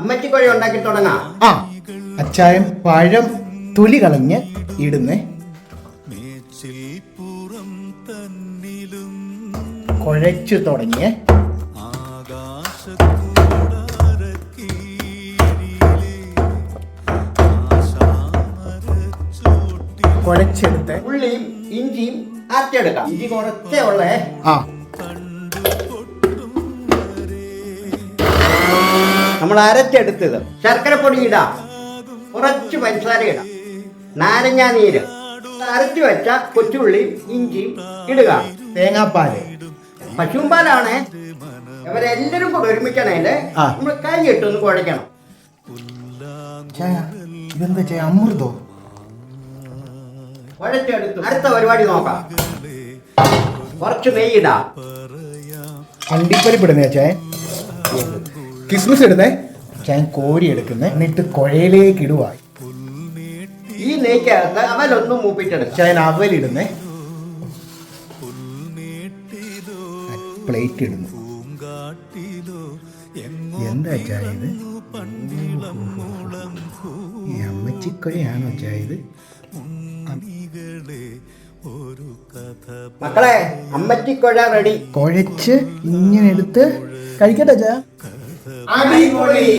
അമ്മച്ചിക്കോഴി ഉണ്ടാക്കി തുടങ്ങാം. ആ അച്ചായം പഴം തൊലി കളഞ്ഞ് ഇടുന്നേ. കുഴച്ചു തുടങ്ങിയ. കുഴച്ചെടുത്ത് ഉള്ളിയും ഇഞ്ചിയും ആറ്റിയെടുക്കാം. ഇഞ്ചി കുറച്ചേ ഉള്ളേ. ആ. നമ്മൾ അരച്ചെടുത്തത് ശർക്കര പൊടി ഇടാം. കുറച്ച് പഞ്ചസാര ഇടാം. നാരങ്ങാ നീര്. അരച്ചു വെച്ച കൊച്ചുള്ളിയും ഇഞ്ചി ഇടുക. തേങ്ങാപ്പാൽ. പശുമ്പാലാണ്. അവരെല്ലാരും കൂടെ ഒരുമിക്കണേൽ ആ. നമ്മൾ കൈ ഇട്ടൊന്ന് കുഴക്കണം. ഇതെന്താ അമൃതോ? കുഴച്ചെടുത്തു. അടുത്ത പരിപാടി നോക്കാം. കുറച്ച് നെയ്യിടാം അണ്ടിപ്പരിപ്പ് ചേ കിസ്മിസ് ഇടുന്നേ? ഞാൻ കോരി എടുക്കുന്നത് എന്നിട്ട് കുഴയിലേക്ക് ഇടുക ഈ നെയ്ക്കകത്ത് അവലൊന്നും മൂപ്പിച്ചെടുക്കാം ചായ അവലിടുന്നേ. പ്ലേറ്റ് ഇടുന്നു. എന്താ ചായ ഇത് ഈ അമ്മച്ചിക്കൊഴയാണോ ചായ ഇത് മക്കളെ അമ്മച്ചിക്കൊഴ റെഡി. കുഴച്ച് ഇങ്ങനെ എടുത്ത് കഴിക്കട്ടെ ചായ അടിപൊളി